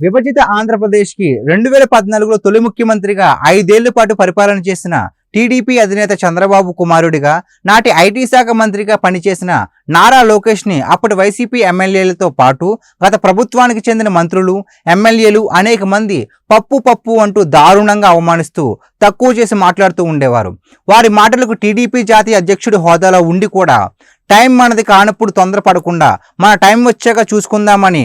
విభజిత ఆంధ్రప్రదేశ్కి రెండు వేల పద్నాలుగులో తొలి ముఖ్యమంత్రిగా ఐదేళ్ళ పాటు పరిపాలన చేసిన టీడీపీ అధినేత చంద్రబాబు కుమారుడిగా నాటి ఐటీ శాఖ మంత్రిగా పనిచేసిన నారా లోకేష్ని అప్పటి వైసీపీ ఎమ్మెల్యేలతో పాటు గత ప్రభుత్వానికి చెందిన మంత్రులు ఎమ్మెల్యేలు అనేక మంది పప్పు పప్పు అంటూ దారుణంగా అవమానిస్తూ తక్కువ చేసి మాట్లాడుతూ ఉండేవారు. వారి మాటలకు టీడీపీ జాతీయ అధ్యక్షుడి హోదాలో ఉండి కూడా టైం మనది కానప్పుడు తొందరపడకుండా మన టైం వచ్చాక చూసుకుందామని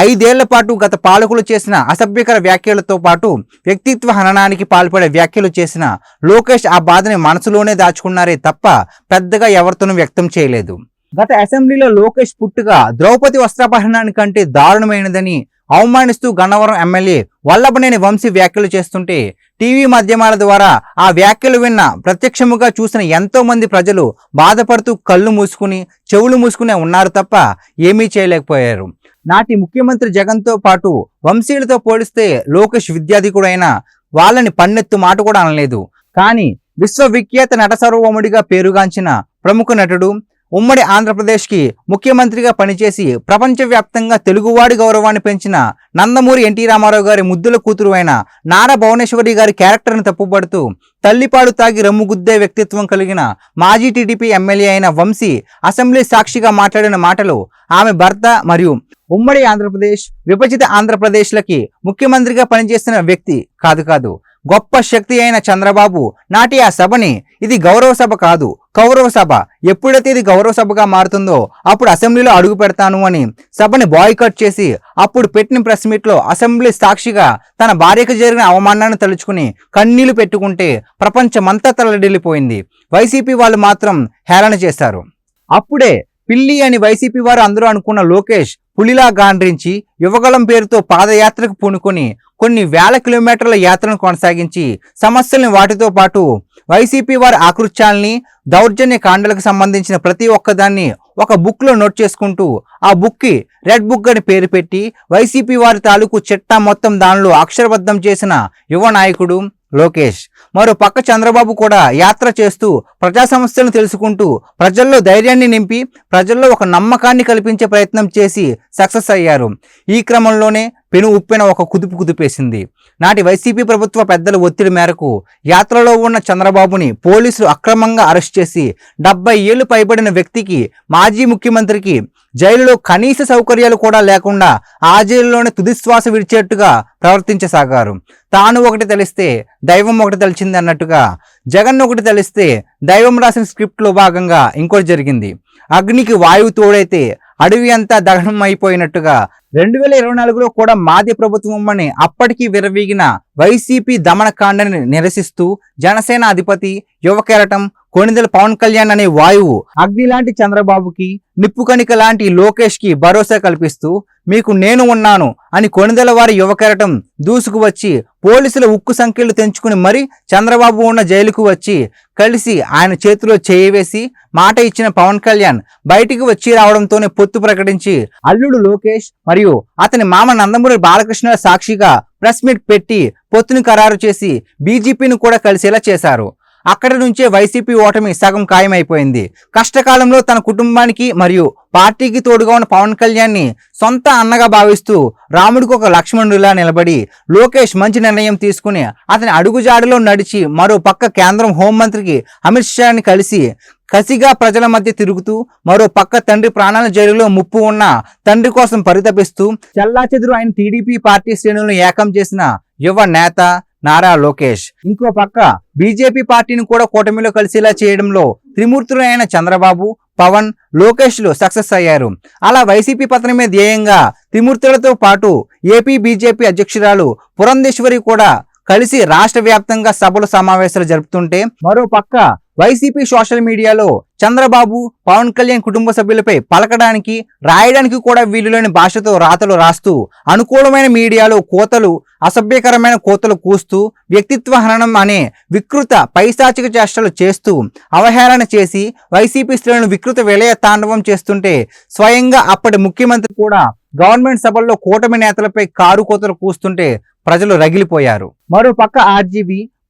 ఐదేళ్ళ పాటు గత పాలకులు చేసిన అసభ్యకర వ్యాఖ్యలతో పాటు వ్యక్తిత్వ హననానికి పాల్పడే వ్యాఖ్యలు చేసిన లోకేష్ ఆ బాధని మనసులోనే దాచుకున్నారే తప్ప పెద్దగా ఎవరితోనూ వ్యక్తం చేయలేదు. గత అసెంబ్లీలో లోకేష్ పుట్టుగా ద్రౌపది వస్త్రాపహరణానికంటే దారుణమైనదని అవమానిస్తూ గన్నవరం ఎమ్మెల్యే వల్లభనేని వంశీ వ్యాఖ్యలు చేస్తుంటే టీవీ మాధ్యమాల ద్వారా ఆ వ్యాఖ్యలు విన్న ప్రత్యక్షముగా చూసిన ఎంతో మంది ప్రజలు బాధపడుతూ కళ్ళు మూసుకుని చెవులు మూసుకునే ఉన్నారు తప్ప ఏమీ చేయలేకపోయారు. నాటి ముఖ్యమంత్రి జగన్తో పాటు వంశీయులతో పోలిస్తే లోకేష్ విద్యాధికుడైన వాళ్ళని పన్నెత్తు మాట కూడా అనలేదు. కానీ విశ్వవిఖ్యాత నటసర్వముడిగా పేరుగాంచిన ప్రముఖ నటుడు ఉమ్మడి ఆంధ్రప్రదేశ్కి ముఖ్యమంత్రిగా పనిచేసి ప్రపంచవ్యాప్తంగా తెలుగువాడి గౌరవాన్ని పెంచిన నందమూరి ఎన్టీ రామారావు గారి ముద్దుల కూతురు అయిన నారా భువనేశ్వరి గారి క్యారెక్టర్ను తప్పుపడుతూ తల్లిపాడు తాగి రమ్ముగుద్దే వ్యక్తిత్వం కలిగిన మాజీ టీడీపీ ఎమ్మెల్యే అయిన వంశీ అసెంబ్లీ సాక్షిగా మాట్లాడిన మాటలు ఆమె భర్త మరియు ఉమ్మడి ఆంధ్రప్రదేశ్ విభజిత ఆంధ్రప్రదేశ్లకి ముఖ్యమంత్రిగా పనిచేస్తున్న వ్యక్తి కాదు కాదు. గొప్ప శక్తి అయిన చంద్రబాబు నాటి ఆ సభని ఇది గౌరవ సభ కాదు కౌరవ సభ. ఎప్పుడైతే ఇది గౌరవ సభగా మారుతుందో అప్పుడు అసెంబ్లీలో అడుగు పెడతాను అని సభని బాయ్కట్ చేసి అప్పుడు పెట్టిన ప్రెస్ మీట్లో అసెంబ్లీ సాక్షిగా తన భార్యకు జరిగిన అవమానాన్ని తలుచుకుని కన్నీళ్ళు పెట్టుకుంటే ప్రపంచమంతా తలడిల్లిపోయింది వైసీపీ వాళ్ళు మాత్రం హేళన చేశారు. అప్పుడే పిల్లి అని వైసీపీ వారు అందరూ అనుకున్న లోకేష్ పులిలా గాండ్రించి యువగలం పేరుతో పాదయాత్రకు పూనుకొని కొన్ని వేల కిలోమీటర్ల యాత్రను కొనసాగించి సమస్యల్ని వాటితో పాటు వైసీపీ వారి ఆకృత్యాల్ని దౌర్జన్య కాండలకు సంబంధించిన ప్రతి ఒక్కదాన్ని ఒక బుక్లో నోట్ చేసుకుంటూ ఆ బుక్కి రెడ్ బుక్ అని పేరు పెట్టి వైసీపీ వారి తాలూకు చిట్టా మొత్తం దానిలో అక్షరబద్ధం చేసిన యువ నాయకుడు లోకేష్. మరో పక్క చంద్రబాబు కూడా యాత్ర చేస్తూ ప్రజా సమస్యలను తెలుసుకుంటూ ప్రజల్లో ధైర్యాన్ని నింపి ప్రజల్లో ఒక నమ్మకాన్ని కల్పించే ప్రయత్నం చేసి సక్సెస్ అయ్యారు. ఈ క్రమంలోనే పెను ఉప్పెన ఒక కుదుపు కుదిపేసింది. నాటి వైసీపీ ప్రభుత్వ పెద్దల ఒత్తిడి మేరకు యాత్రలో ఉన్న చంద్రబాబుని పోలీసులు అక్రమంగా అరెస్ట్ చేసి డెబ్బై ఏళ్ళు పైబడిన వ్యక్తికి మాజీ ముఖ్యమంత్రికి జైలులో కనీస సౌకర్యాలు కూడా లేకుండా ఆ జైలులోనే తుదిశ్వాస విడిచేట్టుగా ప్రవర్తించసాగారు. తాను ఒకటి తెలిస్తే దైవం ఒకటి తెలిసింది అన్నట్టుగా జగన్ ఒకటి తెలిస్తే దైవం రాసిన స్క్రిప్ట్లో భాగంగా ఇంకోటి జరిగింది. అగ్నికి వాయువు తోడైతే అడవి అంతా దహనం అయిపోయినట్టుగా రెండు వేల ఇరవై నాలుగులో కూడా మాది ప్రభుత్వం అని అప్పటికి విరవీగిన వైసీపీ దమనకాండని నిరసిస్తూ జనసేన అధిపతి యువకెరటం కొణిదెల పవన్ కళ్యాణ్ అనే వాయువు. అగ్ని లాంటి చంద్రబాబుకి నిప్పుకణిక లాంటి లోకేష్కి భరోసా కల్పిస్తూ మీకు నేను ఉన్నాను అని కొణిదెల వారి యువకెరటం దూసుకువచ్చి దూసుకు వచ్చి పోలీసుల ఉక్కు సంఖ్యలు తెంచుకుని మరీ చంద్రబాబు ఉన్న జైలుకు వచ్చి కలిసి ఆయన చేతిలో చేయవేసి మాట ఇచ్చిన పవన్ కళ్యాణ్ బయటికి వచ్చి రావడంతోనే పొత్తు ప్రకటించి అల్లుడు లోకేష్ మరియు అతని మామ నందమూరి బాలకృష్ణ సాక్షిగా ప్రెస్ మీట్ పెట్టి పొత్తుని ఖరారు చేసి బీజేపీని కూడా కలిసేలా చేశారు. అక్కడి నుంచే వైసీపీ ఓటమి సగం ఖాయమైపోయింది. కష్టకాలంలో తన కుటుంబానికి మరియు పార్టీకి తోడుగా ఉన్న పవన్ కళ్యాణ్ని సొంత అన్నగా భావిస్తూ రాముడికి ఒక లక్ష్మణుడిలా నిలబడి లోకేష్ మంచి నిర్ణయం తీసుకుని అతని అడుగుజాడలో నడిచి మరో పక్క కేంద్రం హోంమంత్రికి అమిత్ షాని కలిసి కసిగా ప్రజల మధ్య తిరుగుతూ మరో పక్క తండ్రి ప్రాణాల జైలులో ముప్పు ఉన్న తండ్రి కోసం పరితపిస్తూ చెల్లాచెదురు ఆయన టీడీపీ పార్టీ శ్రేణులను ఏకం చేసిన యువ నేత నారా లోకేష్. ఇంకో పక్క బీజేపీ పార్టీని కూడా కూటమిలో కలిసేలా చేయడంలో త్రిమూర్తులైన చంద్రబాబు పవన్ లోకేష్లు సక్సెస్ అయ్యారు. అలా వైసీపీ పతనమే ధ్యేయంగా త్రిమూర్తులతో పాటు ఏపీ బీజేపీ అధ్యక్షురాలు పురంధేశ్వరి కూడా కలిసి రాష్ట్ర వ్యాప్తంగా సభలు సమావేశాలు జరుపుతుంటే మరో పక్క వైసీపీ సోషల్ మీడియాలో చంద్రబాబు పవన్ కళ్యాణ్ కుటుంబ సభ్యులపై పలకడానికి రాయడానికి కూడా వీలులేని భాషతో రాతలు రాస్తూ అనుకూలమైన మీడియాలో కోతలు అసభ్యకరమైన కోతలు కూస్తూ వ్యక్తిత్వ హననం అనే వికృత పైశాచిక చేష్టలు చేస్తూ అవహేళన చేసి వైసీపీ స్త్రీలను వికృత విలయ తాండవం చేస్తుంటే స్వయంగా అప్పటి ముఖ్యమంత్రి కూడా గవర్నమెంట్ సభల్లో కూటమి నేతలపై కారు కోతలు కూస్తుంటే ప్రజలు రగిలిపోయారు. మరో పక్క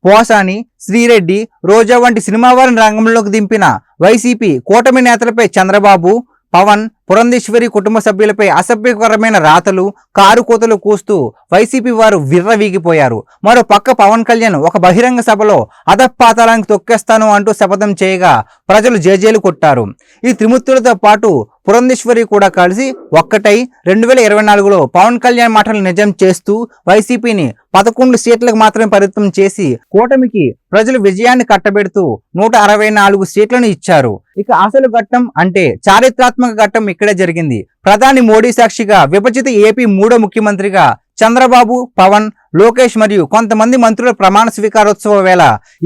పోసాని శ్రీరెడ్డి రోజా వంటి సినిమా వారిని రంగంలోకి దింపిన వైసీపీ కూటమి నేతలపై చంద్రబాబు పవన్ పురంధేశ్వరి కుటుంబ సభ్యులపై అసభ్యకరమైన రాతలు కారు కోతలు కూస్తూ వైసీపీ వారు విర్రవీగిపోయారు మరో పక్క పవన్ కళ్యాణ్ ఒక బహిరంగ సభలో అధపాతాలానికి తొక్కేస్తాను అంటూ శపథం చేయగా ప్రజలు జేజేలు కొట్టారు. ఈ త్రిమూర్తులతో పాటు పురంధేశ్వరి కూడా కలిసి ఒక్కటై రెండు వేల ఇరవై నాలుగులో పవన్ కళ్యాణ్ మాటలు నిజం చేస్తూ వైసీపీని పదకొండు సీట్లకు మాత్రమే పరిమితం చేసి కూటమికి ప్రజలు విజయాన్ని కట్టబెడుతూ నూట అరవై నాలుగు సీట్లను ఇచ్చారు. ఇక అసలు ఘట్టం అంటే చారిత్రాత్మక ఘట్టం ఇక్కడే జరిగింది. ప్రధాని మోడీ సాక్షిగా విభజిత ఏపీ మూడో ముఖ్యమంత్రిగా చంద్రబాబు పవన్ లోకేష్ మరియు కొంతమంది మంత్రుల ప్రమాణ స్వీకారోత్సవ వేళ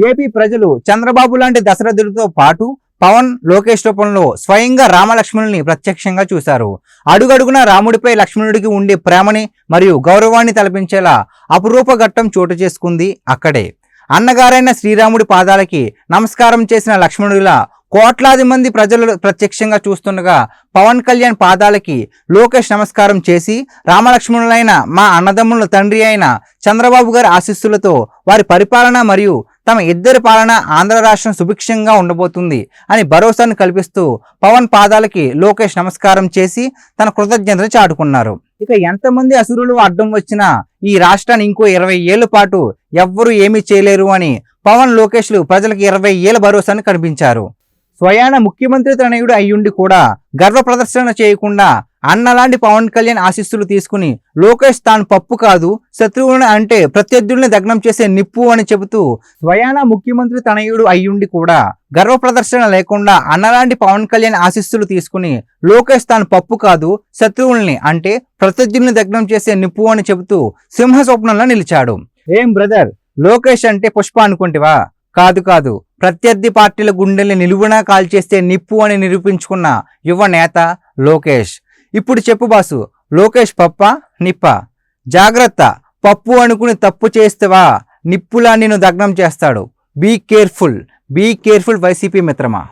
ఏపీ ప్రజలు చంద్రబాబు లాంటి దశరథులతో పాటు పవన్ లోకేష్ రూపంలో స్వయంగా రామలక్ష్మణుల్ని ప్రత్యక్షంగా చూశారు. అడుగడుగున రాముడిపై లక్ష్మణుడికి ఉండే ప్రేమని మరియు గౌరవాన్ని తలపించేలా అపురూప ఘట్టం చోటు చేసుకుంది అక్కడే. అన్నగారైన శ్రీరాముడి పాదాలకి నమస్కారం చేసిన లక్ష్మణుడిలా కోట్లాది మంది ప్రజలు ప్రత్యక్షంగా చూస్తుండగా పవన్ కళ్యాణ్ పాదాలకి లోకేష్ నమస్కారం చేసి రామలక్ష్మణులైన మా అన్నదమ్ముల తండ్రి అయిన చంద్రబాబు గారి ఆశీస్సులతో వారి పరిపాలన మరియు తమ ఇద్దరి పాలన ఆంధ్ర రాష్ట్రం సుభిక్షంగా ఉండబోతుంది అని భరోసాను కల్పిస్తూ పవన్ పాదాలకి లోకేష్ నమస్కారం చేసి తన కృతజ్ఞతలు చాటుకున్నారు. ఇక ఎంతమంది అసురులు అడ్డం వచ్చినా ఈ రాష్ట్రాన్ని ఇంకో ఇరవై ఏళ్ళ పాటు ఎవ్వరూ ఏమీ చేయలేరు అని పవన్ లోకేష్లు ప్రజలకు ఇరవై ఏళ్ళ భరోసాను కనిపించారు స్వయాన ముఖ్యమంత్రి తనయుడు అయ్యుండి కూడా గర్వ ప్రదర్శన చేయకుండా అన్నలాంటి పవన్ కళ్యాణ్ ఆశీస్సులు తీసుకుని లోకేష్ తాను పప్పు కాదు శత్రువుని అంటే ప్రత్యర్థుల్ని దగ్నం చేసే నిప్పు అని చెబుతూ స్వయాన ముఖ్యమంత్రి తనయుడు అయ్యుండి కూడా గర్వ ప్రదర్శన లేకుండా అన్నలాంటి పవన్ కళ్యాణ్ ఆశీస్సులు తీసుకుని లోకేష్ తాను పప్పు కాదు శత్రువుల్ని అంటే ప్రత్యర్థుల్ని దగ్నం చేసే నిప్పు అని చెబుతూ సింహ స్వప్నంలో నిలిచాడు. ఏం బ్రదర్? లోకేష్ అంటే పుష్ప అనుకుంటివా? కాదు కాదు. ప్రత్యర్థి పార్టీల గుండెల్ని నిలువునా కాల్చేస్తే నిప్పు అని నిరూపించుకున్న యువ నేత లోకేష్. ఇప్పుడు చెప్పు బాసు లోకేష్ పప్ప నిప్ప? జాగ్రత్త పప్పు అనుకుని తప్పు చేస్తేవా నిప్పులా నిన్ను దగ్నం చేస్తాడు. Be careful be careful YCP మిత్రమా?